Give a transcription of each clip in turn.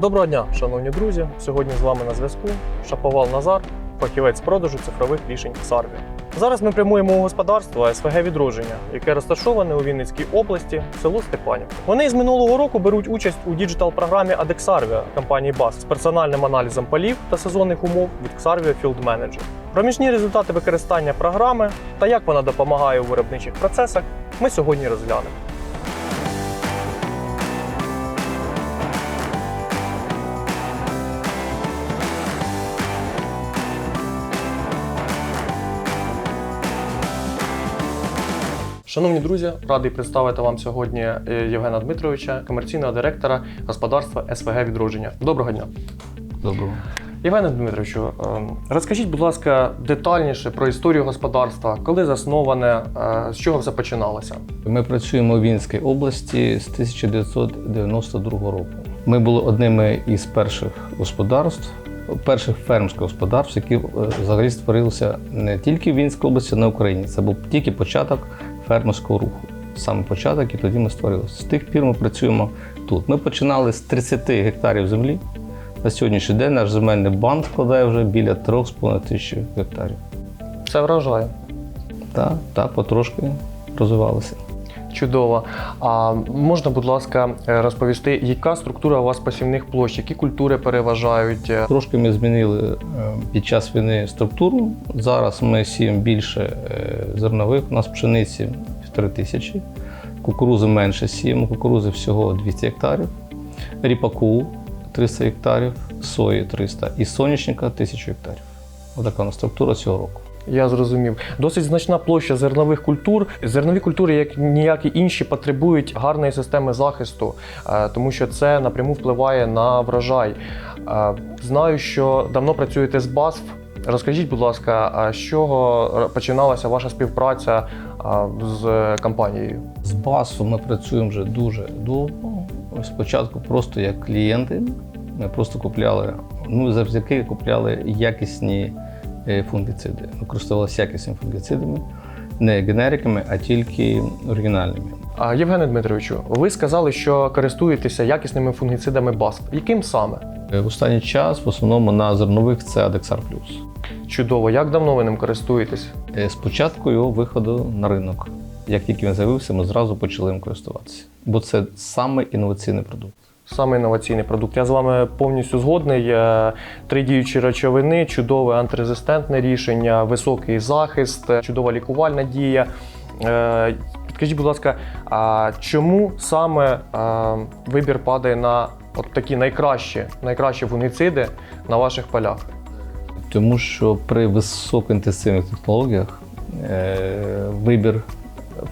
Доброго дня, шановні друзі! Сьогодні з вами на зв'язку Шаповал Назар, фахівець продажу цифрових рішень Сарві. Зараз ми прямуємо у господарство СВГ відродження, яке розташоване у Вінницькій області, село Степанів. Вони з минулого року беруть участь у діджитал-програмі Adexarvia компанії BAS з персональним аналізом полів та сезонних умов від Xarvia Field Manager. Проміжні результати використання програми та як вона допомагає у виробничих процесах, ми сьогодні розглянемо. Шановні друзі, радий представити вам сьогодні е, Євгена Дмитровича, комерційного директора господарства СВГ відродження. Доброго дня. Доброго. Євгене Дмитровичу, е, розкажіть, будь ласка, детальніше про історію господарства, коли засноване, е, з чого все починалося. Ми працюємо у Вінській області з 1992 року. Ми були одними із перших господарств, перших фермерських господарств, які взагалі створилися не тільки в Вінській області, а на Україні. Це був тільки початок фермерського руху. Саме початок, і тоді ми створилися. З тих пір ми працюємо тут. Ми починали з 30 гектарів землі. На сьогоднішній день наш земельний банк складає вже біля 3,5 тисячі гектарів. Це вражає. Так, так, потрошки розвивалися. Чудово. А можна, будь ласка, е, розповісти, яка структура у вас посівних площ, які культури переважають? Трошки ми змінили е, під час війни структуру. Зараз ми сіємо більше е, зернових. У нас пшениці півтори тисячі, кукурузи менше сіємо, кукурузи всього 200 гектарів, ріпаку 300 гектарів, сої 300 і соняшника 1000 гектарів. Отака у нас структура цього року. Я зрозумів. Досить значна площа зернових культур. Зернові культури, як ніякі інші, потребують гарної системи захисту, е, тому що це напряму впливає на врожай. Е, Знаю, що давно працюєте з BASF. Розкажіть, будь ласка, з чого починалася ваша співпраця е, з компанією? З басу ми працюємо вже дуже довго. Спочатку просто як клієнти. Ми просто купляли, ну завдяки купляли якісні фунгіциди. Ми користувалися якісними фунгіцидами, не генериками, а тільки оригінальними. А, Євгене Дмитровичу, ви сказали, що користуєтеся якісними фунгіцидами BASF. Яким саме? Е, В останній час в основному на зернових це Адексар Плюс. Чудово, як давно ви ним користуєтесь? Е, Спочатку його виходу на ринок. Як тільки він з'явився, ми зразу почали їм користуватися. Бо це саме інноваційний продукт. Саме інноваційний продукт. Я з вами повністю згодний. Е, Три діючі речовини, чудове антирезистентне рішення, високий захист, чудова лікувальна дія. Е, Підкажіть, будь ласка, а чому саме е, вибір падає на от такі найкращі, найкращі фунгіциди на ваших полях? Тому що при високоінтенсивних технологіях вибір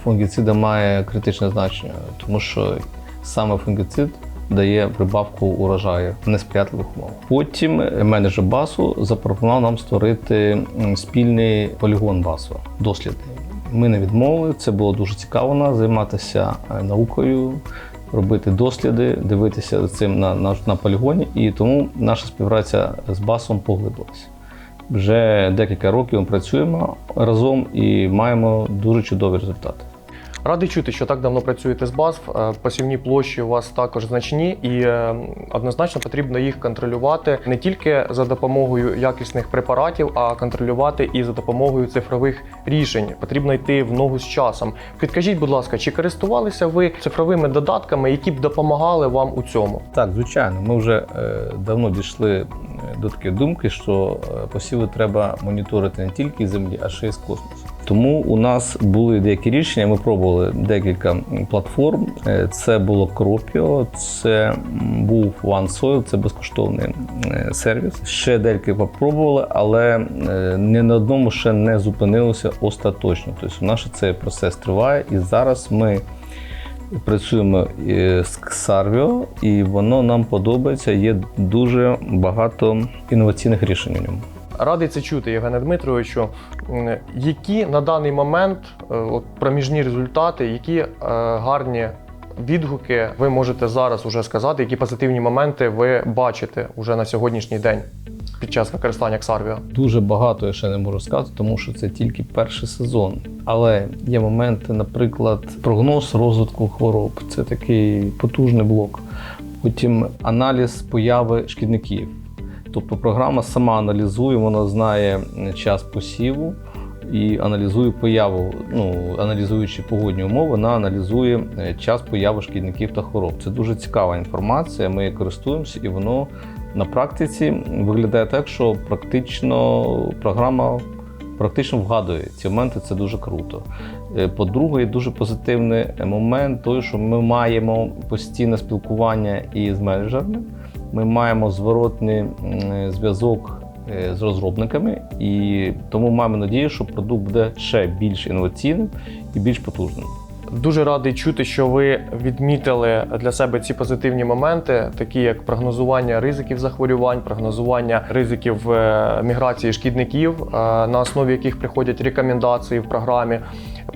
фунгіцида має критичне значення, тому що саме фунгіцид дає прибавку урожаю в несприятливих умовах. Потім менеджер басу запропонував нам створити спільний полігон басу, дослідний. Ми не відмовили, це було дуже цікаво нас займатися е, наукою, робити досліди, дивитися цим на, на, на полігоні, і тому наша співпраця з басом поглибилася. Вже декілька років ми працюємо разом і маємо дуже чудові результати. Радий чути, що так давно працюєте з BASF. Е, Посівні площі у вас також значні, і е, однозначно потрібно їх контролювати не тільки за допомогою якісних препаратів, а контролювати і за допомогою цифрових рішень. Потрібно йти в ногу з часом. Підкажіть, будь ласка, чи користувалися ви цифровими додатками, які б допомагали вам у цьому? Так, звичайно, ми вже е, давно дійшли до такої думки, що посіви треба моніторити не тільки з землі, а ще й з космосу. Тому у нас були деякі рішення. Ми пробували декілька платформ. Е, Це було Cropio, це був OneSoil, це безкоштовний е, сервіс. Ще деякі попробували, але е, ні на одному ще не зупинилося остаточно. Тобто, у нас цей процес триває, і зараз ми працюємо з Xarvio, і воно нам подобається. Є дуже багато інноваційних рішень у ньому. Радий це чути, Євгене Дмитровичу. Які на даний момент е, от, проміжні результати, які е, гарні відгуки ви можете зараз уже сказати, які позитивні моменти ви бачите уже на сьогоднішній день під час використання Xarvio? Дуже багато я ще не можу сказати, тому що це тільки перший сезон. Але є моменти, наприклад, прогноз розвитку хвороб. Це такий потужний блок. Потім аналіз появи шкідників. Тобто програма сама аналізує, вона знає час посіву і аналізує появу, ну, аналізуючи погодні умови, вона аналізує е, час появи шкідників та хвороб. Це дуже цікава інформація. Ми користуємося, і воно на практиці виглядає так, що практично програма практично вгадує ці моменти. Це дуже круто. Е, По-друге, є дуже позитивний момент, той, що ми маємо постійне спілкування із менеджерами. Ми маємо зворотний зв'язок е, з розробниками, і тому маємо надію, що продукт буде ще більш інноваційним і більш потужним. Дуже радий чути, що ви відмітили для себе ці позитивні моменти, такі як прогнозування ризиків захворювань, прогнозування ризиків е, міграції шкідників, е, на основі яких приходять рекомендації в програмі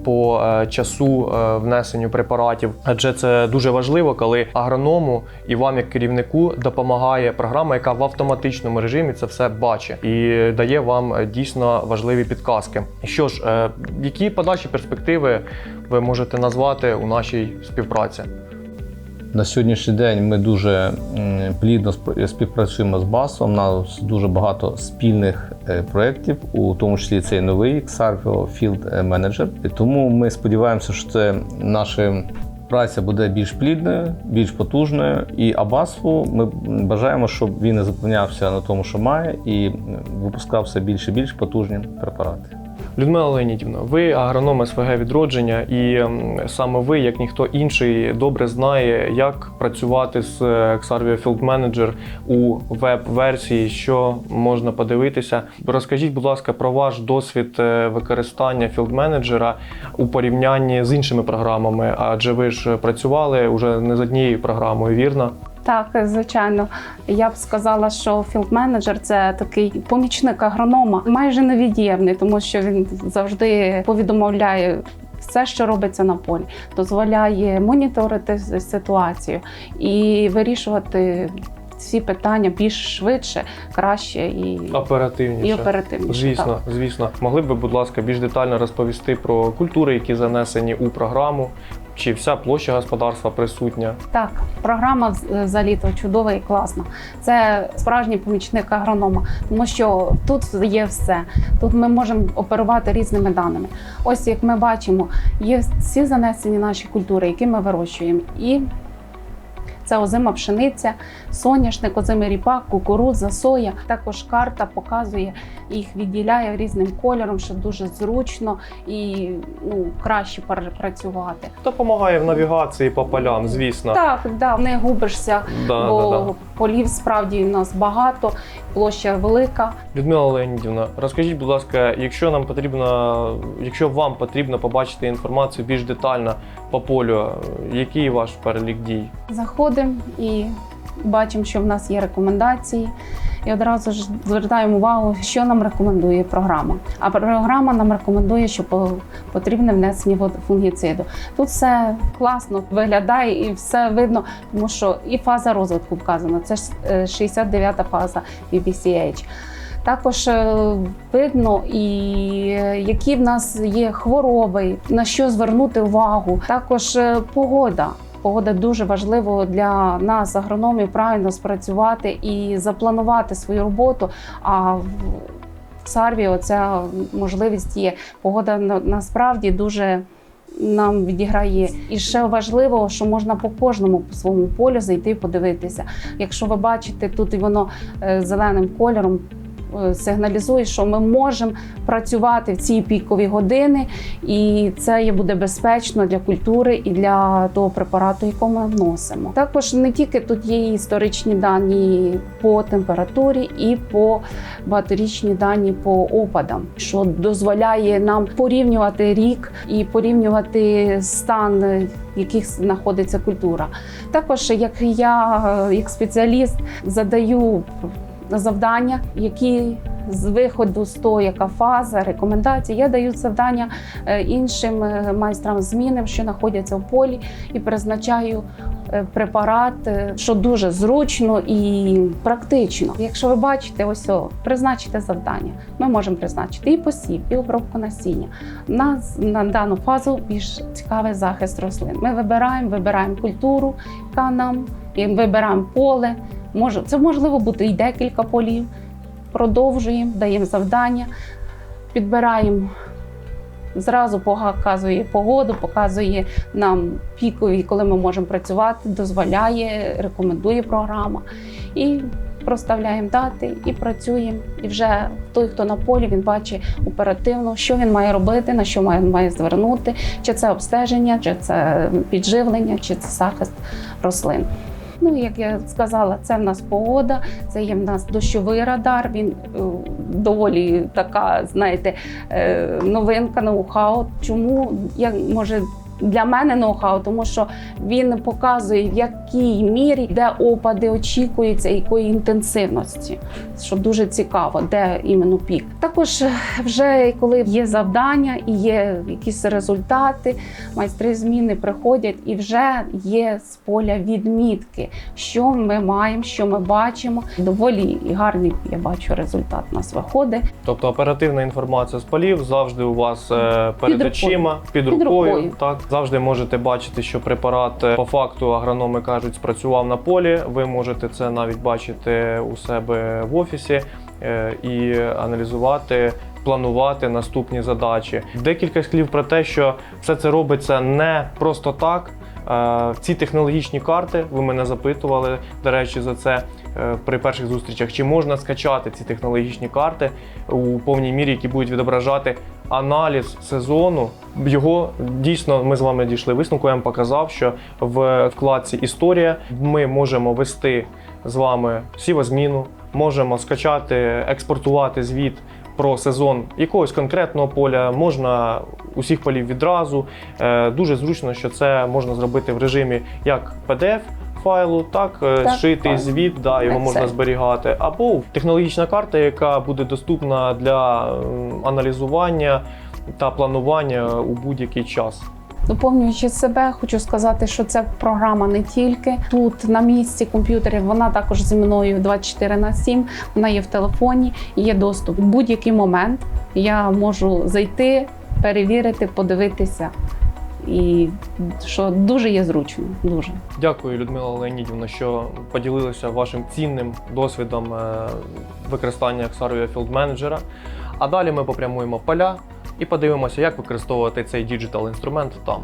по е, часу е, внесенню препаратів. Адже це дуже важливо, коли агроному і вам, як керівнику, допомагає програма, яка в автоматичному режимі це все бачить і дає вам е, дійсно важливі підказки. Що ж, які подальші перспективи ви можете назвати у нашій співпраці? На сьогоднішній день ми дуже плідно співпрацюємо з БАСом. У нас дуже багато спільних е, проєктів, у тому числі цей новий Xarvio Field Manager. Тому ми сподіваємося, що це наша праця буде більш плідною, більш потужною. І Абасу ми бажаємо, щоб він не зупинявся на тому, що має, і м, випускав все більше і більш потужні препарати. Людмила Леонідівна, ви агроном СВГ відродження, і саме ви, як ніхто інший, добре знає, як працювати з е, Xarvio Field Manager у веб-версії, що можна подивитися. Розкажіть, будь ласка, про ваш досвід е, використання Field Manager у порівнянні з іншими програмами, адже ви ж працювали уже не з однією програмою, вірно? Так, звичайно. Я б сказала, що філд-менеджер це такий помічник агронома, майже невід'ємний, тому що він завжди повідомляє. Все, що робиться на полі, дозволяє моніторити ситуацію і вирішувати ці питання більш швидше, краще і, Оперативніше. і оперативніше. Звісно, Так. звісно. Могли б ви, будь ласка, більш детально розповісти про культури, які занесені у програму, чи вся площа господарства присутня? Так, програма за літо чудова і класна. Це справжній помічник агронома, тому що тут є все. Тут ми можемо оперувати різними даними. Ось як ми бачимо, є всі занесені наші культури, які ми вирощуємо. І це озима пшениця, соняшник, озимий ріпак, кукурудза, соя. Також карта показує, їх відділяє різним кольором, що дуже зручно і ну, краще працювати. Допомагає в навігації по полям, звісно. Так, да, не губишся, Да, бо да, да. полів справді у нас багато, площа велика. Людмила Леонідівна, розкажіть, будь ласка, якщо нам потрібно, якщо вам потрібно побачити інформацію більш детально по полю, який ваш перелік дій? Заходимо і бачимо, що в нас є рекомендації. І одразу ж звертаємо увагу, що нам рекомендує програма. А програма нам рекомендує, що по- потрібне внесення фунгіциду. Тут все класно виглядає і все видно, тому що і фаза розвитку вказана. Це ж е, 69-та фаза BBCH. Також е, видно і е, які в нас є хвороби, на що звернути увагу. Також погода. Погода дуже важливо для нас, агрономів, правильно спрацювати і запланувати свою роботу. А в Сарвіо ця можливість є. Погода насправді дуже нам відіграє. І ще важливо, що можна по кожному своєму полю зайти і подивитися. Якщо ви бачите, тут і воно е, зеленим кольором. Е, Сигналізує, що ми можемо працювати в ці пікові години, і це буде безпечно для культури і для того препарату, якого ми вносимо. Також не тільки тут є історичні дані по температурі і по багаторічні дані по опадам, що дозволяє нам порівнювати рік і порівнювати стан, в яких знаходиться культура. Також, як я, е, як спеціаліст, задаю завдання, які з виходу з того, яка фаза, рекомендації, я даю завдання е, іншим е, майстрам зміни, що знаходяться в полі, і призначаю е, препарат, що дуже зручно і практично. Якщо ви бачите, ось призначите завдання. Ми можемо призначити і посів, і обробку насіння. Нас на дану фазу більш цікавий захист рослин. Ми вибираємо, вибираємо культуру, яка нам і вибираємо поле. Може, це можливо бути і декілька полів. Продовжуємо, даємо завдання, підбираємо. Зразу показує погоду, показує нам пікові, коли ми можемо працювати, дозволяє, рекомендує програма. І проставляємо дати і працюємо. І вже той, хто на полі, він бачить оперативно, що він має робити, на що має, має звернути, чи це обстеження, чи це підживлення, чи це захист рослин. Ну, як я сказала, це в нас погода, це є в нас дощовий радар. Він е, доволі така, знаєте, е, новинка, ноу-хау. Чому я може для мене ноу-хау, тому що він показує, в якій мірі де опади очікуються, якої інтенсивності, що дуже цікаво, де іменно пік. Також е, вже коли є завдання і є якісь результати, майстри зміни приходять і вже є з поля відмітки, що ми маємо, що ми бачимо. Доволі гарний я бачу результат у нас виходить. Тобто оперативна інформація з полів завжди у вас е, перед Під очима, під Під рукою. рукою. Так завжди можете бачити, що препарат е, по факту агрономи кажуть, спрацював на полі. Ви можете це навіть бачити у себе в офісі е, і аналізувати. Планувати наступні задачі. Декілька слів про те, що все це робиться не просто так. Е, Ці технологічні карти ви мене запитували, до речі, за це при перших зустрічах. Чи можна скачати ці технологічні карти у повній мірі, які будуть відображати аналіз сезону? Його дійсно ми з вами дійшли висновку. Я вам показав, що в вкладці Історія ми можемо вести з вами сівозміну, можемо скачати, експортувати звіт. Про сезон якогось конкретного поля можна усіх полів відразу. Е, Дуже зручно, що це можна зробити в режимі як PDF файлу, так, е, Так, зшитий файл. звіт, да, його Excel. можна зберігати, або технологічна карта, яка буде доступна для аналізування та планування у будь-який час. Доповнюючи себе, хочу сказати, що ця програма не тільки тут на місці комп'ютерів, вона також зі мною 24 на 7, вона є в телефоні, і є доступ. В будь-який момент я можу зайти, перевірити, подивитися. І що дуже є зручно, дуже. Дякую, Людмила Леонідівна, що поділилися вашим цінним досвідом е, використання Xarvia Field Manager. А далі ми попрямуємо поля і подивимося, як використовувати цей діджитал інструмент там.